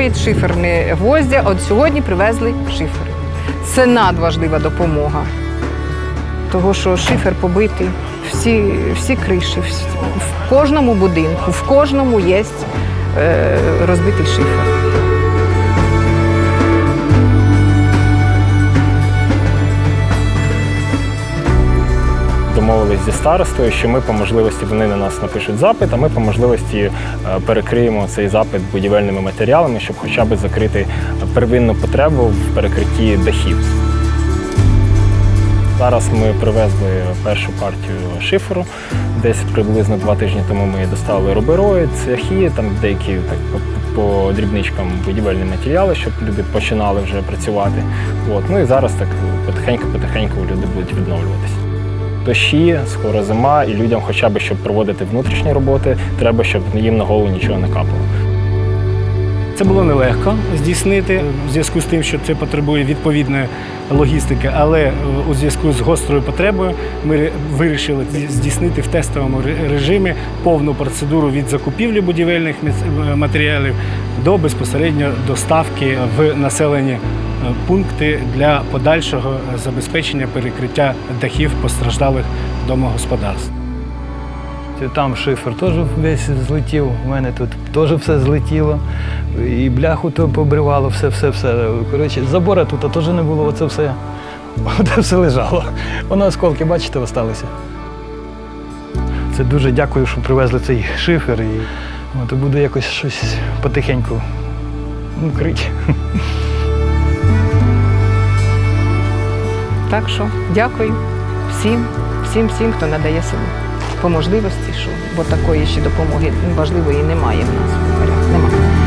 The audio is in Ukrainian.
строїть шиферні гвоздя. От сьогодні привезли шифер. Це надважлива допомога. Того, що шифер побитий, всі, всі криші, всі, в кожному будинку, в кожному є е, розбитий шифер. Домовились зі старостою, що ми по можливості вони на нас напишуть запит, а ми по можливості е, перекриємо цей запит будівельними матеріалами, щоб хоча б закрити первинну потребу в перекритті дахів. Зараз ми привезли першу партію шиферу. Десь приблизно два тижні тому ми доставили рубероїд, цехи, там деякі так по, по дрібничкам будівельні матеріали, щоб люди починали вже працювати. От. Ну і зараз так потихеньку-потихеньку люди будуть відновлюватися. Дощі, скоро зима, і людям, хоча б щоб проводити внутрішні роботи, треба, щоб їм на голову нічого не капало. Це було нелегко здійснити в зв'язку з тим, що це потребує відповідної логістики, але у зв'язку з гострою потребою ми вирішили здійснити в тестовому режимі повну процедуру від закупівлі будівельних матеріалів до безпосередньо доставки в населені е, пункти для подальшого забезпечення перекриття дахів постраждалих домогосподарств. Там шифер теж весь злетів, у мене тут теж все злетіло. І бляху то побривало, все, все, все. Коротше, забора тут теж не було, оце все. Оце все лежало. Воно осколки, бачите, осталися. Це дуже дякую, що привезли цей шифер. І от, буду якось щось потихеньку ну, крити. Так що дякую всім, всім, всім, хто надає силу по можливості, що бо такої ще допомоги важливої немає в нас.